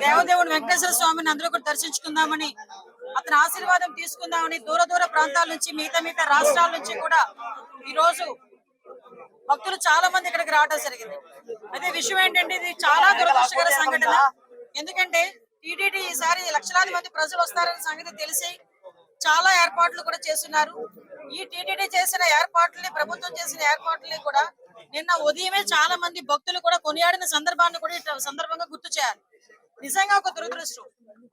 దేవదేవుడు వెంకటేశ్వర స్వామిని అందరూ కూడా దర్శించుకుందామని అతని ఆశీర్వాదం తీసుకుందామని దూర దూర ప్రాంతాల నుంచి మిగతా మిగతా రాష్ట్రాల నుంచి కూడా ఈ రోజు భక్తులు చాలా మంది ఇక్కడికి రావడం జరిగింది. అయితే విషయం ఏంటంటే ఇది చాలా దురదృష్టకర సంఘటన. ఎందుకంటే టీటీడీ ఈసారి లక్షలాది మంది ప్రజలు వస్తారనే సంగతి తెలిసి చాలా ఏర్పాట్లు కూడా చేస్తున్నారు. ఈ టీటీడీ చేసిన ఏర్పాట్లని ప్రభుత్వం చేసిన ఏర్పాట్లని కూడా నిన్న ఉదయమే చాలా మంది భక్తులు కూడా కొనియాడిన సందర్భాన్ని కూడా ఇటు సందర్భంగా గుర్తు చేయాలి. నిజంగా ఒక దురదృష్టం.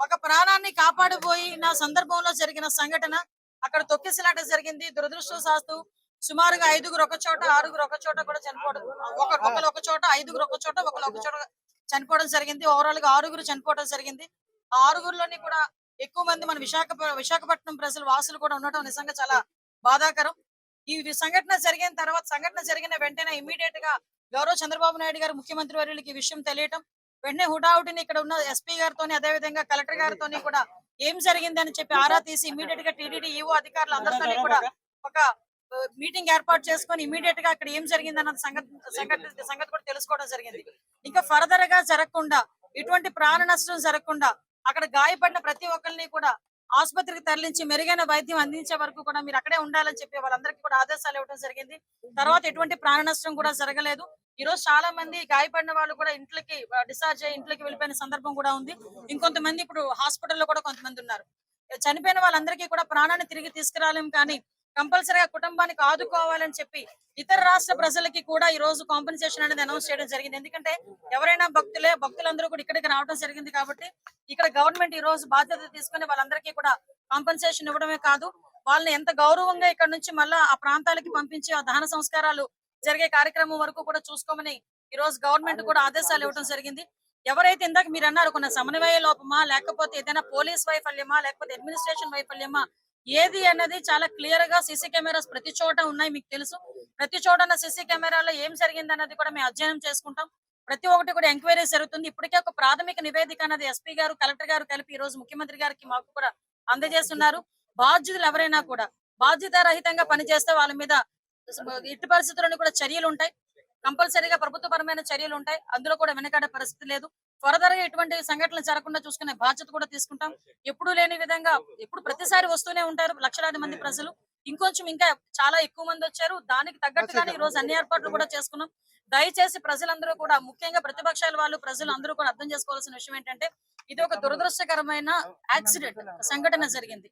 ఒక ప్రాణాన్ని కాపాడిపోయి నా సందర్భంలో జరిగిన సంఘటన అక్కడ తొక్కిసలాట జరిగింది. దురదృష్టవశాస్తు సుమారుగా ఐదుగురు ఒక చోట ఆరుగురు ఒక చోట కూడా చనిపోవడం ఒక ఒకరు ఒక చోట ఐదుగురు ఒక చోట ఒకరు ఒక చోట చనిపోవడం జరిగింది. ఓవరాల్గా ఆరుగురు చనిపోవడం జరిగింది. ఆ ఆరుగురులోని కూడా ఎక్కువ మంది మన విశాఖ విశాఖపట్నం ప్రజలు వాసులు కూడా ఉండటం నిజంగా చాలా బాధాకరం. ఈ సంఘటన జరిగిన తర్వాత సంఘటన జరిగిన వెంటనే ఇమీడియట్గా గౌరవ చంద్రబాబు నాయుడు గారు ముఖ్యమంత్రి వర్యులకి ఈ విషయం తెలియటం వెంటనే హుటాహుటిని ఇక్కడ ఉన్న ఎస్పీ గారితో అదే విధంగా కలెక్టర్ గారితో కూడా ఏం జరిగింది అని చెప్పి ఆరా తీసి ఇమీడియట్గా టీడీడీ ఈవో అధికారులు అందరితోని కూడా ఒక మీటింగ్ ఏర్పాటు చేసుకొని ఇమీడియట్గా అక్కడ ఏం జరిగింది అన్న సంగతి సంగతి కూడా తెలుసుకోవడం జరిగింది. ఇంకా ఫర్దర్గా జరగకుండా ఇటువంటి ప్రాణ నష్టం జరగకుండా అక్కడ గాయపడిన ప్రతి ఒక్కరిని కూడా ఆసుపత్రికి తరలించి మెరుగైన వైద్యం అందించే వరకు కూడా మీరు అక్కడే ఉండాలని చెప్పి వాళ్ళందరికీ కూడా ఆదేశాలు ఇవ్వడం జరిగింది. తర్వాత ఎటువంటి ప్రాణ నష్టం కూడా జరగలేదు. ఈ రోజు చాలా మంది గాయపడిన వాళ్ళు కూడా ఇంట్లోకి డిశ్చార్జ్ అయ్యి ఇంట్లోకి వెళ్ళిపోయిన సందర్భం కూడా ఉంది. ఇంకొంతమంది ఇప్పుడు హాస్పిటల్లో కూడా కొంతమంది ఉన్నారు. చనిపోయిన వాళ్ళందరికీ కూడా ప్రాణాన్ని తిరిగి తీసుకురాలేం కానీ కంపల్సరీగా కుటుంబానికి ఆదుకోవాలని చెప్పి ఇతర రాష్ట్ర ప్రజలకి కూడా ఈ రోజు కాంపెన్సేషన్ అనేది అనౌన్స్ చేయడం జరిగింది. ఎందుకంటే ఎవరైనా భక్తులే భక్తులందరూ కూడా ఇక్కడికి రావడం జరిగింది కాబట్టి ఇక్కడ గవర్నమెంట్ ఈ రోజు బాధ్యత తీసుకుని వాళ్ళందరికీ కూడా కాంపెన్సేషన్ ఇవ్వడమే కాదు వాళ్ళని ఎంత గౌరవంగా ఇక్కడ నుంచి మళ్ళా ఆ ప్రాంతాలకి పంపించి ఆ దహన సంస్కారాలు జరిగే కార్యక్రమం వరకు కూడా చూసుకోమని ఈ రోజు గవర్నమెంట్ కూడా ఆదేశాలు ఇవ్వడం జరిగింది. ఎవరైతే ఇందాక మీరు అన్నారు కొన్ని సమన్వయ లోపమా లేకపోతే ఏదైనా పోలీస్ వైఫల్యమా లేకపోతే అడ్మినిస్ట్రేషన్ వైఫల్యమా ఏది అన్నది చాలా క్లియర్గా సీసీ కెమెరాస్ ప్రతి చోట ఉన్నాయి మీకు తెలుసు. ప్రతి చోట ఉన్న సీసీ కెమెరాలో ఏం జరిగింది అన్నది కూడా మేము అధ్యయనం చేసుకుంటాం. ప్రతి ఒక్కటి కూడా ఎంక్వైరీ జరుగుతుంది. ఇప్పటికే ఒక ప్రాథమిక నివేదిక అన్నది ఎస్పీ గారు కలెక్టర్ గారు కలిపి ఈ రోజు ముఖ్యమంత్రి గారికి మాకు కూడా అందజేస్తున్నారు. బాధ్యులు ఎవరైనా కూడా బాధ్యత రహితంగా పనిచేస్తే వాళ్ళ మీద ఇటు పరిస్థితులను కూడా చర్యలు ఉంటాయి. కంపల్సరీగా ప్రభుత్వపరమైన చర్యలు ఉంటాయి. అందులో కూడా వెనకాడే పరిస్థితి లేదు. త్వరదరగా ఎటువంటి సంఘటనలు జరగకుండా చూసుకునే బాధ్యత కూడా తీసుకుంటాం. ఎప్పుడు లేని విధంగా ఎప్పుడు ప్రతిసారి వస్తూనే ఉంటారు లక్షలాది మంది ప్రజలు. ఇంకొంచెం ఇంకా చాలా ఎక్కువ మంది వచ్చారు. దానికి తగ్గట్టుగానే ఈ రోజు అన్ని ఏర్పాట్లు కూడా చేసుకున్నాం. దయచేసి ప్రజలందరూ కూడా ముఖ్యంగా ప్రతిపక్షాల వాళ్ళు ప్రజలు అందరూ కూడా అర్థం చేసుకోవాల్సిన విషయం ఏంటంటే ఇది ఒక దురదృష్టకరమైన యాక్సిడెంట్ సంఘటన జరిగింది.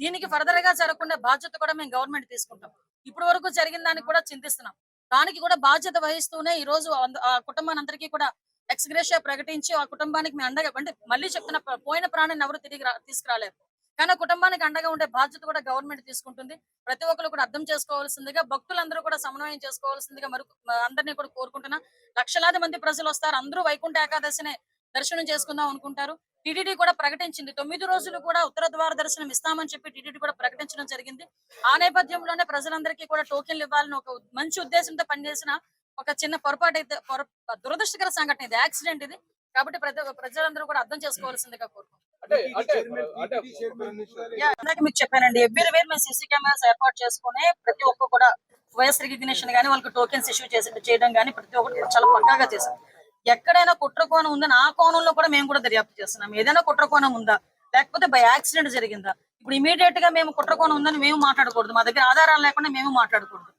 దీనికి ఫర్దర్గా జరగకుండా బాధ్యత కూడా మేము గవర్నమెంట్ తీసుకుంటాం. ఇప్పటి వరకు జరిగిన దానికి కూడా చింతిస్తున్నాం. దానికి కూడా బాధ్యత వహిస్తూనే ఈ రోజు కుటుంబానందరికీ కూడా ఎక్స్గ్రేషియా ప్రకటించి ఆ కుటుంబానికి మేము అండగా అంటే మళ్ళీ చెప్తున్న పోయిన ప్రాణాన్ని ఎవరు తిరిగి తీసుకురాలేరు. కానీ కుటుంబానికి అండగా ఉండే బాధ్యత కూడా గవర్నమెంట్ తీసుకుంటుంది. ప్రతి ఒక్కరు కూడా అర్థం చేసుకోవాల్సిందిగా భక్తులందరూ కూడా సమన్వయం చేసుకోవాల్సిందిగా మరి అందరినీ కూడా కోరుకుంటున్నా. లక్షలాది మంది ప్రజలు వస్తారు. అందరూ వైకుంఠ ఏకాదశిని దర్శనం చేసుకుందాం అనుకుంటారు. టీటీడీ కూడా ప్రకటించింది. తొమ్మిది రోజులు కూడా ఉత్తర ద్వార దర్శనం ఇస్తామని చెప్పి టీటీడీ కూడా ప్రకటించడం జరిగింది. ఆ నేపథ్యంలోనే ప్రజలందరికీ కూడా టోకెన్లు ఇవ్వాలని ఒక మంచి ఉద్దేశంతో పనిచేసిన ఒక చిన్న పొరపాటు అయితే పొర- దురదృష్టకర సంఘటన ఇది యాక్సిడెంట్ ఇది. కాబట్టి ప్రజ ప్రజలందరూ కూడా అర్థం చేసుకోవాల్సిందిగా కోరుకుంటున్నాం. ఇందాక మీకు చెప్పానండి ఎవ్రీ వేర్ మేము సీసీ కెమెరాస్ ఏర్పాటు చేసుకుని ప్రతి ఒక్క కూడా వాయిస్ రికగ్నిషన్ గానీ వాళ్ళకి టోకెన్స్ ఇష్యూ చేసి చేయడం గానీ ప్రతి ఒక్కటి చాలా పక్కాగా చేసాం ఎక్కడైనా కుట్ర కోణం ఉందని ఆ కోణంలో కూడా మేము కూడా దర్యాప్తు చేస్తున్నాం. ఏదైనా కుట్ర కోణం ఉందా? లేకపోతే బై యాక్సిడెంట్ జరిగిందా? ఇప్పుడు ఇమీడియట్గా మేము కుట్ర కోణం ఉందని మేము మాట్లాడకూడదు. మా దగ్గర ఆధారాలు లేకుండా మేము మాట్లాడకూడదు.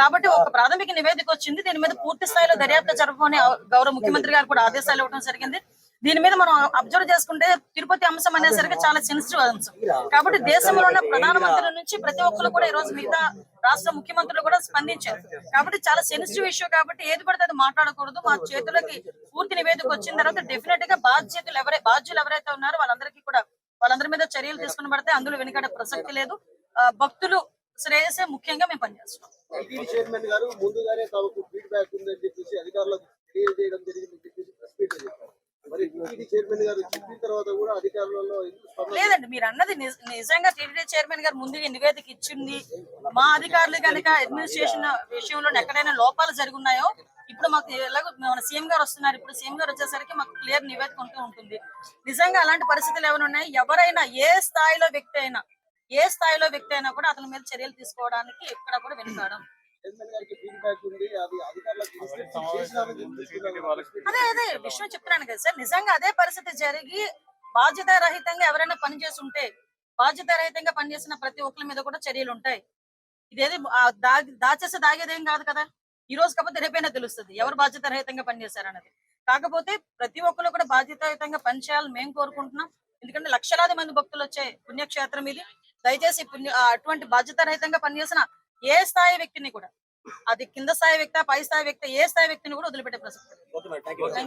కాబట్టి ఒక ప్రాథమిక నివేదిక వచ్చింది. దీని మీద పూర్తి స్థాయిలో దర్యాప్తు జరపమని గౌరవ ముఖ్యమంత్రి గారు కూడా ఆదేశాలు ఇవ్వడం జరిగింది. దీని మీద మనం అబ్జర్వ్ చేసుకుంటే తిరుపతి అంశం అనేసరికి చాలా సెన్సిటివ్ అంశం. కాబట్టి దేశంలో ఉన్న ప్రధానమంత్రుల నుంచి ప్రతి ఒక్కరు కూడా ఈ రోజు మిగతా రాష్ట్ర ముఖ్యమంత్రులు కూడా స్పందించారు. కాబట్టి చాలా సెన్సిటివ్ ఇష్యూ కాబట్టి ఏది పడితే అది మాట్లాడకూడదు. మా చేతులకి పూర్తి నివేదిక వచ్చిన తర్వాత డెఫినెట్గా బాధ్యతలు ఎవరై బాధ్యులు ఎవరైతే ఉన్నారో వాళ్ళందరికీ కూడా వాళ్ళందరి మీద చర్యలు తీసుకుని పడితే అందులో వెనుకడే ప్రసక్తి లేదు. భక్తులు శ్రేయసే ముఖ్యంగా మేము పనిచేస్తున్నాం. టీటీడీ చైర్మన్ గారు ముందుగానే తమకు ఫీడ్బ్యాక్ ఉందని చెప్పేసి అధికారులకు తెలియజేయడం జరిగిందని చెప్పేసి ప్రెస్ మీట్ మరి టీటీడీ చైర్మన్ గారు చెప్పిన తర్వాత కూడా అధికారులలో లేదండి మీరు అన్నది నిజంగా టీటీడీ చైర్మన్ గారు ముందుగా నివేదిక ఇచ్చింది. మా అధికారులు కనుక అడ్మినిస్ట్రేషన్ విషయంలో ఎక్కడైనా లోపాలు జరుగున్నాయో ఇప్పుడు మాకు ఎలాగో మన సీఎం గారు వస్తున్నారు. ఇప్పుడు సీఎం గారు వచ్చేసరికి మాకు క్లియర్ నివేదిక ఉంటూ ఉంటుంది. నిజంగా అలాంటి పరిస్థితులు ఏమైనా ఉన్నాయి? ఎవరైనా ఏ స్థాయిలో వ్యక్తి అయినా ఏ స్థాయిలో వ్యక్తి అయినా కూడా అతని మీద చర్యలు తీసుకోవడానికి ఎక్కడ కూడా వెనుకాడం. చైర్మన్ గారికి ఫీడ్బ్యాక్ ఉంది అది. అదే అదే విషయం చెప్తున్నాను కదా సార్. నిజంగా అదే పరిస్థితి జరిగి బాధ్యత రహితంగా ఎవరైనా పని ఉంటే బాధ్యత రహితంగా పనిచేసిన ప్రతి ఒక్కరి మీద కూడా చర్యలు ఉంటాయి. ఇదేది దాచేసి దాగేదేం కాదు కదా. ఈ రోజు కాకపోతే రేపైనా తెలుస్తుంది. ఎవరు బాధ్యత రహితంగా పనిచేశారన్నది. కాకపోతే ప్రతి ఒక్కరు కూడా బాధ్యతాయుతంగా పనిచేయాలని మేము కోరుకుంటున్నాం. ఎందుకంటే లక్షలాది మంది భక్తులు వచ్చే పుణ్యక్షేత్రం ఇది. దయచేసి అటువంటి బాధ్యత రహితంగా పనిచేసిన ఏ స్థాయి వ్యక్తిని కూడా అది కింద స్థాయి వ్యక్తి పై స్థాయి వ్యక్తి ఏ స్థాయి వ్యక్తిని కూడా వదిలిపెట్టే ప్రసక్తి